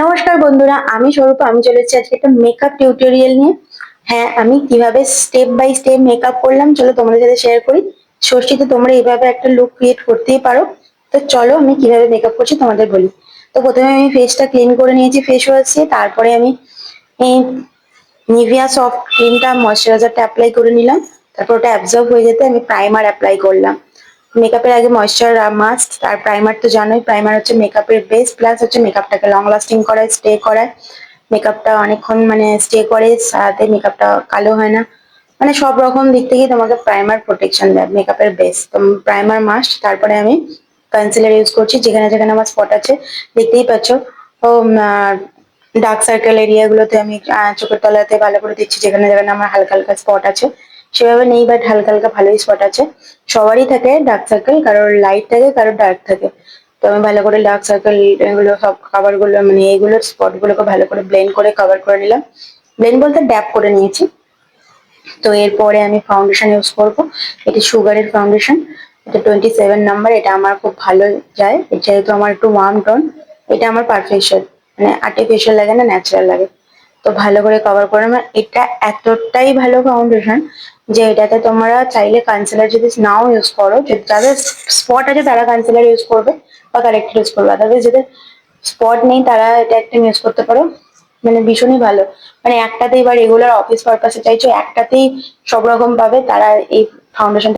নমস্কার বন্ধুরা, আমি স্বরূপ, আমি চলেছি আজকে একটা মেকআপ টিউটোরিয়াল নিয়ে। হ্যাঁ আমি কীভাবে স্টেপ বাই স্টেপ মেকআপ করলাম, চলো তোমাদের সাথে শেয়ার করি। ষষ্ঠীতে তোমরা এইভাবে একটা লুক ক্রিয়েট করতেই পারো। তো চলো আমি কীভাবে মেকআপ করছি তোমাদের বলি। তো প্রথমে আমি ফেসটা ক্লিন করে নিয়েছি ফেস ওয়াশ দিয়ে। তারপরে আমি নিভিয়া সফট ক্রিমটা ময়শ্চারাইজারটা অ্যাপ্লাই করে নিলাম। তারপর ওটা অ্যাবজর্ব হয়ে যেতে আমি প্রাইমার অ্যাপ্লাই করলাম। মেকআপের আগে ময়শ্চার মাস্ট আর প্রাইমার তো জানোই প্রাইমার হচ্ছে মেকআপের বেস প্লাস হচ্ছে মেকআপটাকে লং লাস্টিং করায় স্টে করায়। মেকআপটা অনেকক্ষণ মানে স্টে করে, সারাতে মেকআপটা কালো হয় না। মানে সব রকম দিক থেকেই তোমাকে প্রাইমার প্রোটেকশন দেয় মেকআপের বেস তো প্রাইমার মাস্ট তারপরে আমি কনসিলার ইউজ করছি, যেখানে যেখানে আমার স্পট আছে, দেখতেই পাচ্ছ। ও ডার্ক সার্কেল এরিয়াগুলোতে আমি চোখের তলাতে ভালো করে দিচ্ছি, যেখানে যেখানে আমার হালকা হালকা স্পট আছে। সেভাবে নেই বাট হালকা হালকা ভালোই স্পট আছে। সবারই থাকে ডার্ক সার্কেল কারোর লাইট থাকে, কারোর ডার্ক থাকে। তো আমি ভালো করে ডার্ক সার্কেল এগুলো সব কাভারগুলো মানে এইগুলোর স্পট গুলোকে ভালো করে ব্লেন্ড করে কভার করে নিলাম। ব্লেন্ড বলতে ড্যাপ করে নিয়েছি। তো এরপরে আমি ফাউন্ডেশন ইউজ করব। এটি সুগারের ফাউন্ডেশন এটা টোয়েন্টি সেভেন নাম্বার এটা আমার খুব ভালো যায়। যেহেতু আমার একটু ওয়ার্ম টোন এটা আমার পারফেকশন মানে আর্টিফিশিয়াল লাগে না ন্যাচারাল লাগে। তো ভালো করে কভার করে আমার এটা এতটাই ভালো ফাউন্ডেশন যে এটাতে তোমরা চাইলে কনসিলার যদি নাও ইউজ করো যদি যাদের স্পট আছে তারা কনসিলার ইউজ করবে বা কারেক্টর ইউজ করবে। আদারওয়াইজ যদি স্পট নেই তারা এটা একটা ইউজ করতে পারো। মানে ভীষণই ভালো। মানে একটাতেই বা রেগুলার অফিস পারপাসে চাইছো, একটাতেই সব রকম পাবে, তারা এই ফাউন্ডেশন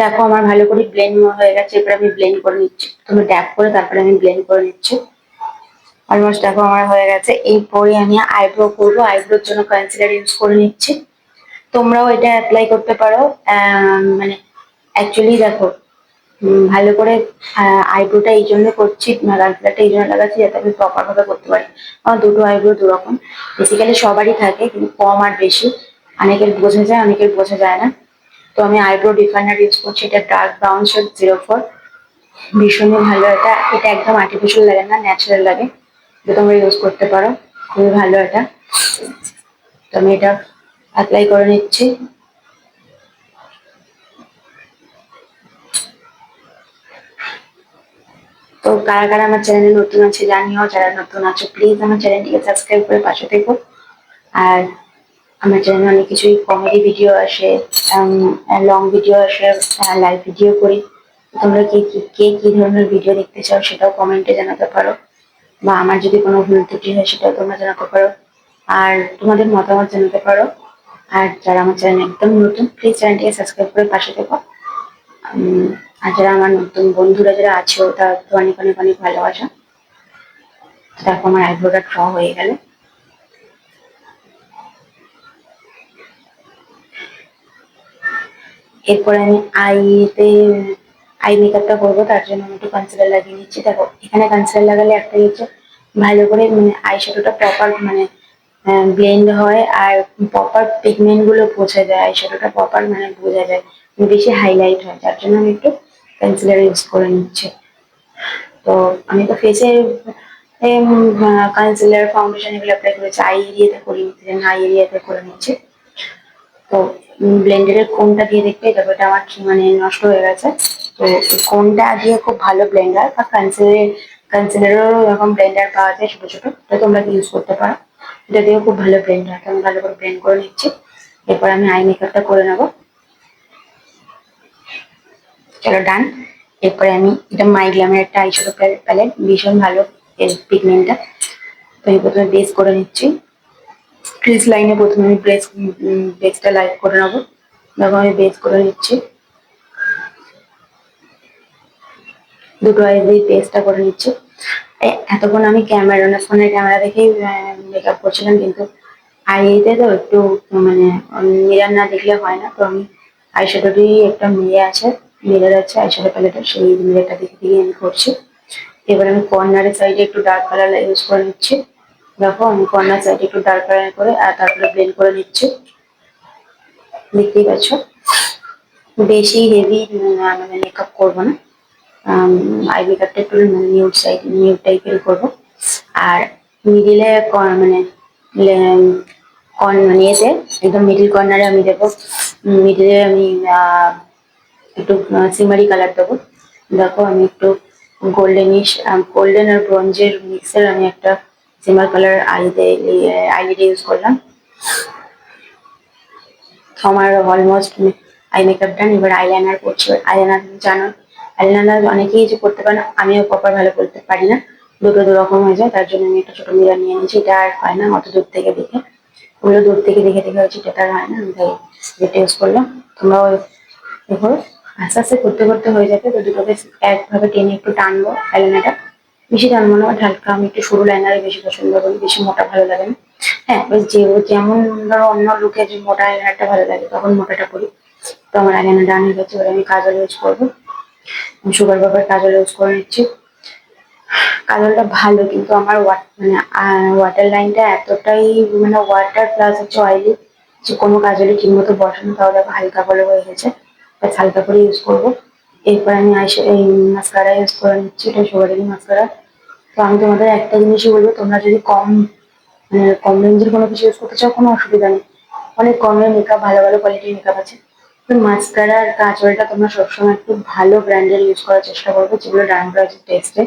দেখো আমার ভালো করে ব্লেন্ড হয়ে গেছে, এবার আমি ব্লেন্ড করে নিচ্ছি। তুমি ট্যাপ করে তারপরে আমি ব্লেন্ড করে নিচ্ছি। অলমোস্ট দেখো আমার হয়ে গেছে। এরপরে আমি আইব্রো করব। আইব্রোর জন্য কনসিলার ইউজ করে নিচ্ছি। তোমরাও এটা অ্যাপ্লাই করতে পারো। মানে অ্যাকচুয়ালি দেখো ভালো করে আইব্রোটা এই জন্য করছি কনসিলারটা এই জন্য লাগাচ্ছি যাতে আমি প্রপার ভাবে করতে পারি। আমার দুটো আইব্রো দু রকম বেসিক্যালি সবারই থাকে, কিন্তু কম আর বেশি। অনেকের বোঝা যায়, অনেকের বোঝা যায় না। তো আমি আইব্রো ডিফাইনার ইউজ করছি, এটা dark brown shade zero four ভীষণই ভালো, এটা এটা একদম আর্টিফিশিয়াল লাগে না ন্যাচারাল লাগে। তো তোমরা ইউজ করতে পারো, খুবই ভালো এটা। তো আমি এটা অ্যাপ্লাই করে নিচ্ছি। তো কারা কারা আমার চ্যানেলে নতুন আছে জানিও, যারা নতুন আছো প্লিজ আমার চ্যানেলটিকে সাবস্ক্রাইব করে পাশে থেকো। আর আমার চ্যানেলে অনেক কিছুই কমেডি ভিডিও আসে লং ভিডিও আসে লাইভ ভিডিও করি। তোমরা কে, কি, কে ধরনের ভিডিও দেখতে চাও সেটাও কমেন্টে জানাতে পারো। বা আমার যদি কোনো ভুল ত্রুটি হয় সেটাও তোমরা জানাতে পারো। আর তোমাদের মতামত জানাতে পারো। আর যারা আমার চ্যানেল একদম নতুন প্লিজ চ্যানেলটিকে সাবস্ক্রাইব করে পাশে থেকো। আর যারা আমার নতুন বন্ধুরা যারা আছো, তার তো অনেক অনেক অনেক ভালোবাসা। দেখো, আমার আইব্রোটা ড্র হয়ে গেল। এরপর আমি আইতে, আই মেকআপটা করব, তার জন্য আমি একটু কনসিলার লাগিয়ে নিচ্ছি। দেখো, এখানে কনসিলার লাগালে একটা হচ্ছে ভালো করে মানে আই শ্যাডোটা প্রপার মানে ব্লেন্ড হয় আর প্রপার পিগমেন্টগুলো বোঝা যায় আই শ্যাডোটা প্রপার মানে বোঝা যায় বেশি হাইলাইট হয়। যার জন্য আমি একটু কনসিলার ইউজ করে নিচ্ছি। তো আমি তো ফেসে কনসিলার ফাউন্ডেশন এগুলো অ্যাপ্লাই করেছি। আই এরিয়াতে করে নিচ্ছি আই এরিয়াতে করে নিচ্ছি। তো ব্লেন্ডারের কোনটা দিয়ে দেখতে দেখো এটা আমার মানে নষ্ট হয়ে গেছে। তো কোনটা দিয়ে খুব ভালো ব্লেন্ডার বা কনসিলার কনসিলারেরও এরকম ব্লেন্ডার পাওয়া যায় ছোট ছোট, এটা তোমরা ইউজ করতে পারো। এটা দিয়েও খুব ভালো ব্লেন্ডার আমি ভালো করে ব্লেন্ড করে নিচ্ছি। এরপর আমি আই মেকআপটা করে নেব। চলো ডান এরপরে আমি, এটা মাই গ্ল্যামের একটা আইশ্যাডো প্যালেট ভীষণ ভালো পিগমেন্টটা তো এই প্রথমে বেস করে নিচ্ছি। ক্রিজ লাইনে প্রথমে আমি ব্রেস বেসটা লাইট করে নেব। দেখো আমি বেস করে নিচ্ছি। দুটো আই দিয়ে পেস্টটা করে নিচ্ছি। এতক্ষণ আমি ক্যামেরা না ফোনের ক্যামেরা দেখেই মেকআপ করছিলাম, কিন্তু আইতে তো একটু মানে মিরার না দেখলে হয় না। তো আমি আইশ্যাডোরই একটা মিরে আছে মিরার আছে আইশ্যাডো প্যালেটে সেই মিরারটা দেখে দিয়ে আমি করছি। এবার আমি কর্নারের সাইডে একটু ডার্ক কালার ইউজ করে নিচ্ছি। দেখো, আমি কর্নার সাইডে একটু ডার্ক কালার করে, আর তারপরে ব্লেন্ড করে নিচ্ছি। দেখতেই পাচ্ছ? বেশি হেভি মানে মেকআপ করব না। আই মেকআপটা একটু নিউড সাইড নিউড টাইপের করব। আর মিডিলে মানে কর্ন মানে এতে একদম মিডিল কর্নারে আমি দেবো। মিডিলে আমি একটু সিমারি কালার দেবো। দেখো, আমি একটু গোল্ডেনিশ গোল্ডেন আর ব্রঞ্জের মিক্সের আমি একটা সিমার কালার আইতে আইলিডে ইউজ করলাম। আমার অলমোস্ট আই মেকআপ ডান এবার আইলাইনার করছি আইলাইনার জানো আইলাইনার অনেকেই যে করতে পারে না, আমিও প্রপার ভালো করতে পারি না। দুটো দু রকম হয়ে যায়, তার জন্য আমি একটা ছোট মিরার নিয়ে নিয়েছি, এটা আর হয় না, অত দূর থেকে দেখে। ওগুলো দূর থেকে দেখে দেখে হচ্ছে এটা আর হয় না, আমি তাই যেটা ইউজ করলাম। তোমরাও দেখো, আস্তে আস্তে করতে করতে হয়ে যাবে, তো দুটোকে একভাবে টেনে একটু টানবো আইলাইনারটা বেশি টানবো না হালকা আমি একটু সরু লাইনারে বেশি পছন্দ করি, বেশি মোটা ভালো লাগে না। হ্যাঁ যে যেমন ধরো অন্য লোকে যে মোটা আইলাইনারটা ভালো লাগে, তখন মোটাটা করি তো আমার আইলাইনার ডান হয়ে গেছে আমি কাজল ইউজ করব। সুগার বাবার কাজল ইউজ করে নিচ্ছি। কাজলটা ভালো, কিন্তু আমার মানে ওয়াটার লাইনটা এতটাই মানে ওয়াটার প্লাস হচ্ছে অয়েলি যে কোনো কাজলে ঠিক মতো বসে না, তাহলে হালকা করে হয়ে গেছে। হালকা করে ইউজ করব। এরপর আমি আইসে এই মাস্কারা ইউজ করে নিচ্ছি, এটা সুগারেরই মাস্কারা তো আমি তোমাদের একটা জিনিসই বলব, তোমরা যদি কম মানে কম রেঞ্জের কোনো কিছু ইউজ করতে চাও, কোনো অসুবিধা নেই। অনেক কমের মেকআপ ভালো ভালো কোয়ালিটির মেকআপ আছে। তো মাস্কারা আর কাজলটা তোমরা সবসময় একটু ভালো ব্র্যান্ডের ইউজ করার চেষ্টা করবে, যেগুলো ডায়মন্ড টেস্টে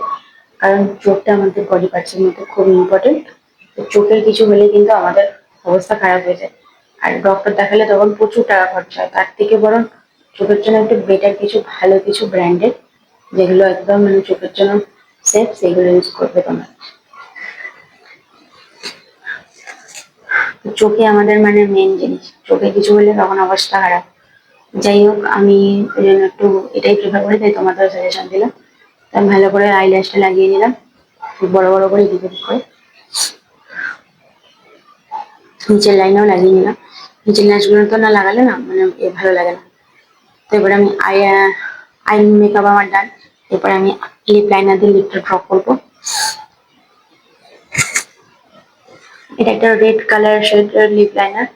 কারণ চোখটা আমাদের বডি পার্টসের মধ্যে খুব ইম্পর্টেন্ট তো চোখের কিছু হলে কিন্তু আমাদের অবস্থা খারাপ হয়ে যায়। আর ডক্টর দেখালে তখন প্রচুর টাকা খরচা হয়। তার থেকে বরং চোখের জন্য একটু বেটার কিছু, ভালো কিছু ব্র্যান্ডের যেগুলো একদম মানে চোখের জন্য সেফ সেগুলো ইউজ করবে তোমরা চোখে আমাদের মানে মেন জিনিস, চোখে কিছু হলে তখন অবস্থা খারাপ। যাই হোক, আমি জন্য একটু এটাই প্রেফার করি, তাই তোমাদের সাজেশন দিলাম। আমি ভালো করে আইল্যাশটা লাগিয়ে নিলাম, বড় বড় করে দিকে করে। নিচের লাইনেও লাগিয়ে নিলাম। নিচের ল্যাশগুলো তো না লাগালে না মানে ভালো লাগে না। তো এবার আমি আই আই মেকআপ আমার ডান এরপর আমি লিপ লাইনার দিয়ে লিপটা ড্র করব। এটা একটা red colour shade lip liner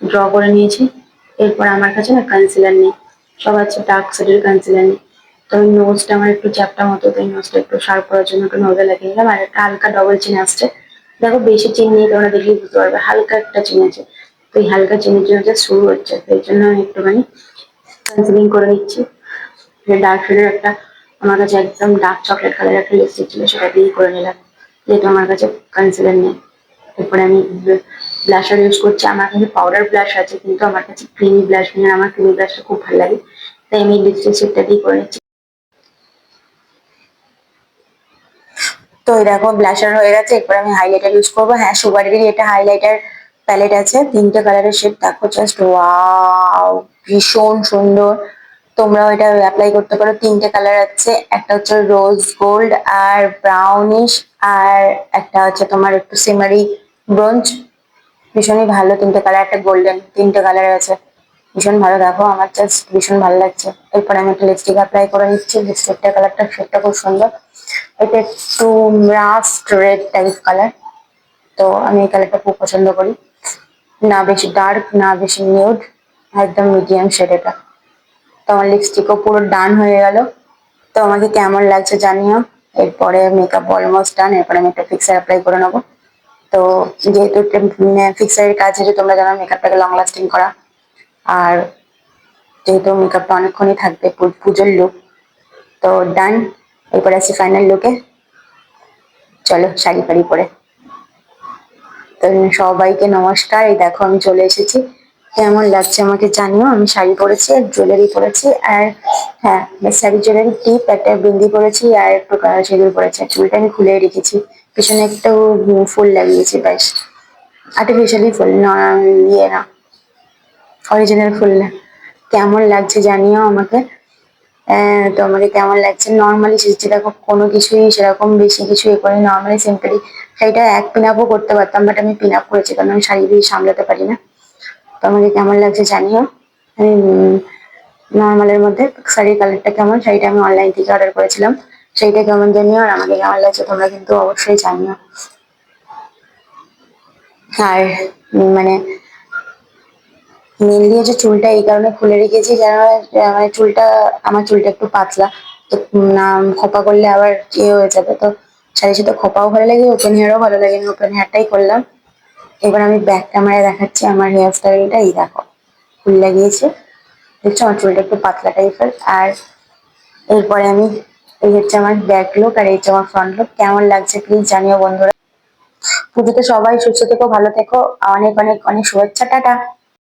draw করে নিয়েছি। এরপর আমার কাছে না কনসিলার নেই। সব আছে ডার্ক শেডের কনসিলার নেই। তো ওই নোজটা আমার একটু চ্যাপটা মতো, তো এই নোজটা একটু শার্প করার জন্য একটু নোজে লাগিয়ে নিলাম আর একটা হালকা ডবল চিন আসছে। দেখো বেশি চিন নেই, তোমরা দেখলেই বুঝতে পারবে। হালকা একটা চিন আছে। তো এই হালকা চিনের জন্য যে শুরু হচ্ছে। এই জন্য আমি একটুখানি কনসিলিং করে নিচ্ছি। ডার্ক শেডের একটা আমার কাছে একদম ডার্ক চকলেট কালারের একটা লিপস্টিক ছিল, সেটা দিয়েই করে নিলাম। যেহেতু আমার কাছে কনসিলার নেই, এরপরে আমি ব্লাশার ইউজ করছি। আমার কাছে পাউডার ব্লাশ আছে, কিন্তু আমার কাছে ক্রিমি ব্লাশ নেই আমার ক্রিমি ব্লাশটা খুব ভালো লাগে। তাই আমি লিপস্টিক শেডটা দিয়ে করে নিচ্ছি। তো এই দেখো ব্লাশার হয়ে গেছে। এরপর আমি হাইলাইটার ইউজ করব। হ্যাঁ সুগারেরই এটা হাইলাইটার প্যালেট আছে, তিনটে কালারের শেড দেখো জাস্ট ওয়াও ভীষণ সুন্দর। তোমরাও এটা অ্যাপ্লাই করতে পারো। তিনটে কালার আছে, একটা হচ্ছে রোজ গোল্ড আর ব্রাউনিশ আর একটা হচ্ছে তোমার একটু সিমারি ব্রোঞ্জ ভীষণই ভালো তিনটে কালার একটা গোল্ডেন তিনটে কালার আছে। ভীষণ ভালো, দেখো আমার জাস্ট ভীষণ ভালো লাগছে। এরপর আমি একটা লিপস্টিক অ্যাপ্লাই করে নিচ্ছি। লিপস্টিকটার কালারটা শেডটা খুব সুন্দর। এটা একটু রাস্ট রেড টাইপ কালার তো আমি এই কালারটা খুব পছন্দ করি। না বেশি ডার্ক না বেশি নিউড একদম মিডিয়াম শেড এটা। তো আমার লিপস্টিকও পুরো ডান হয়ে গেল। তো আমাকে কেমন লাগছে জানিও। এরপরে মেকআপ অলমোস্ট ডান এরপরে আমি একটা ফিক্সার অ্যাপ্লাই করে নেব। তো যেহেতু ফিক্সারের কাজ হচ্ছে তোমরা জানো মেকআপটাকে লং লাস্টিং করা। আর যেহেতু মেকআপটা অনেকক্ষণই থাকবে পুজোর লুক তো ডান এরপরে আসছি ফাইনাল লুকে চলো শাড়ি ফাড়ি পরে। তো সবাইকে নমস্কার। এই দেখো আমি চলে এসেছি। কেমন লাগছে আমাকে জানিও। আমি শাড়ি পরেছি আর জুয়েলারি পরেছি আর হ্যাঁ শাড়ি জুয়েলারি টিপ একটা বিন্দি পরেছি আর একটু সিঁদুর পরেছি আর চুলটা আমি খুলে রেখেছি। পিছনে একটু ফুল লাগিয়েছি ব্যাস আর্টিফিশিয়ালি ফুল না ইয়ে না অরিজিনাল ফুল না। কেমন লাগছে জানিও আমাকে। আহ, তো আমাকে কেমন লাগছে? নর্মালি দেখো কোনো কিছুই সেরকম বেশি কিছু এ করি নর্মালি সিম্পলি শাড়িটা এক পিন আপও করতে পারতাম বাট আমি পিন আপ করেছি কারণ আমি শাড়ি দিয়ে সামলাতে পারি না। তো আমাকে কেমন লাগছে জানিও। আমি নর্মালের মধ্যে শাড়ির কালারটা কেমন, শাড়িটা আমি অনলাইন থেকে অর্ডার করেছিলাম। সেইটা কেমন জানিও আর আমাকে কেমন লাগছে তোমরা কিন্তু অবশ্যই জানিও। আর মানে মেনলি হচ্ছে চুলটা এই কারণে খুলে রেখেছি যেন মানে চুলটা, আমার চুলটা একটু পাতলা। তো না, খোপা করলে আবার ইয়ে হয়ে যাবে। তো সাথে সাথে খোপাও ভালো লাগে ওপেন হেয়ারও ভালো লাগে। আমি ওপেন হেয়ারটাই করলাম। এবার আমি ব্যাক ক্যামেরায় দেখাচ্ছি আমার হেয়ার স্টাইলটা এই দেখো, ফুল লাগিয়েছে। দেখছ? আমার চুলটা একটু পাতলা টাইপের আর এরপরে আমি, এই হচ্ছে আমার ব্যাক লুক আর এই হচ্ছে আমার ফ্রন্ট লুক কেমন লাগছে প্লিজ জানিও বন্ধুরা। পুজোতে সবাই সুস্থ থেকো, ভালো থেকো। অনেক অনেক অনেক শুভেচ্ছা। টাটা।